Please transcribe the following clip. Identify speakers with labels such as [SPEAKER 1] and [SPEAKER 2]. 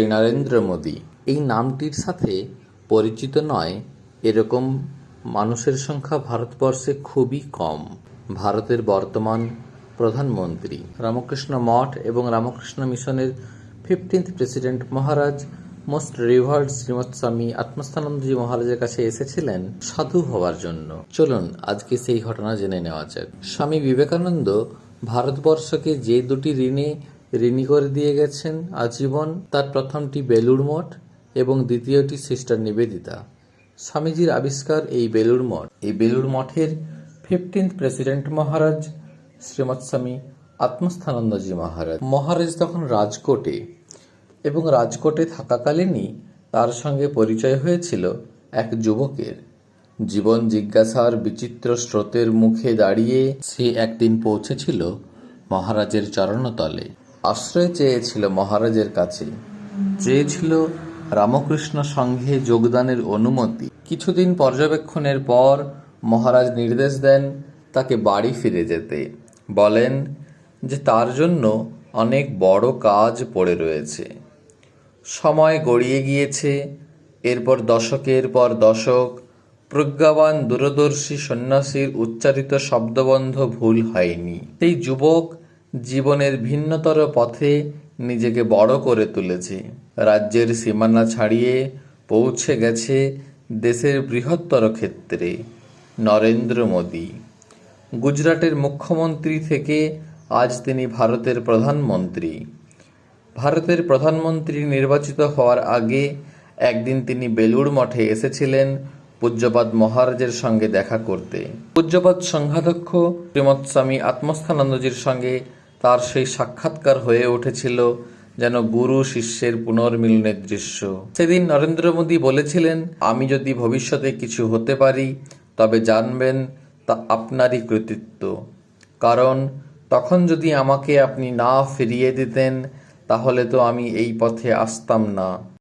[SPEAKER 1] নরেন্দ্র মোদী, এই নামটির সাথে পরিচিত নয়, এরকম মানুষের সংখ্যা ভারতবর্ষে খুবই কম। ভারতের বর্তমান প্রধানমন্ত্রী রামকৃষ্ণ মঠ এবং রামকৃষ্ণ মিশনের fifteenth president Maharaj most revered Srimat Swami Atmasthanandaji মহারাজের কাছে এসেছিলেন সাধু হওয়ার জন্য। চলুন, আজকে সেই ঘটনা জেনে নেওয়া যাক। স্বামী বিবেকানন্দ ভারতবর্ষকে যে দুটি ঋণে ঋণী করে দিয়ে গেছেন আজীবন। তার প্রথমটি বেলুড় মঠ এবং দ্বিতীয়টি সিস্টার নিবেদিতা। স্বামীজির আবিষ্কার এই বেলুড় মঠ। এই বেলুড় মঠের ফিফটিন্থ প্রেসিডেন্ট মহারাজ শ্রীমৎ স্বামী আত্মস্থানন্দজি মহারাজ। মহারাজ তখন রাজকোটে এবং রাজকোটে থাকাকালীনই তার সঙ্গে পরিচয় হয়েছিল এক যুবকের। জীবন জিজ্ঞাসার বিচিত্র স্রোতের মুখে দাঁড়িয়ে সে একদিন পৌঁছেছিল মহারাজের চরণতলে। আশ্রয় চেয়েছিল মহারাজের কাছে। চেয়েছিল রামকৃষ্ণ সংঘে যোগদানের অনুমতি। কিছুদিন পর্যবেক্ষণের পর মহারাজ নির্দেশ দেন তাকে বাড়ি ফিরে যেতে। বলেন যে তার জন্য অনেক বড় কাজ পড়ে রয়েছে। সময় গড়িয়ে গিয়েছে। এরপর দশকের পর দশক প্রজ্ঞাবান দূরদর্শী সন্ন্যাসীর উচ্চারিত শব্দবন্ধ ভুল হয়নি। সেই যুবক জীবনের ভিন্নতর পথে নিজেকে বড় করে তুলেছে। রাজ্যের সীমানা ছাড়িয়ে পৌঁছে গেছে দেশের বৃহত্তর ক্ষেত্রে, নরেন্দ্র মোদী। গুজরাটের মুখ্যমন্ত্রী থেকে আজ তিনি ভারতের প্রধানমন্ত্রী। ভারতের প্রধানমন্ত্রী নির্বাচিত হওয়ার আগে একদিন তিনি বেলুড় মঠে এসেছিলেন পূজ্যপাদ মহারাজের সঙ্গে দেখা করতে। পূজ্যপাদ সংঘাধ্যক্ষ শ্রীমৎ স্বামী আত্মস্থানন্দজির সঙ্গে তার সেই সাক্ষাৎকার হয়ে উঠেছিল যেন গুরু শিষ্যের পুনর্মিলনের দৃশ্য। সেদিন নরেন্দ্র মোদী বলেছিলেন, আমি যদি ভবিষ্যতে কিছু হতে পারি, তবে জানবেন তা আপনারই কৃতিত্ব। কারণ তখন যদি আমাকে আপনি না ফিরিয়ে দিতেন, তাহলে তো আমি এই পথে আসতাম না।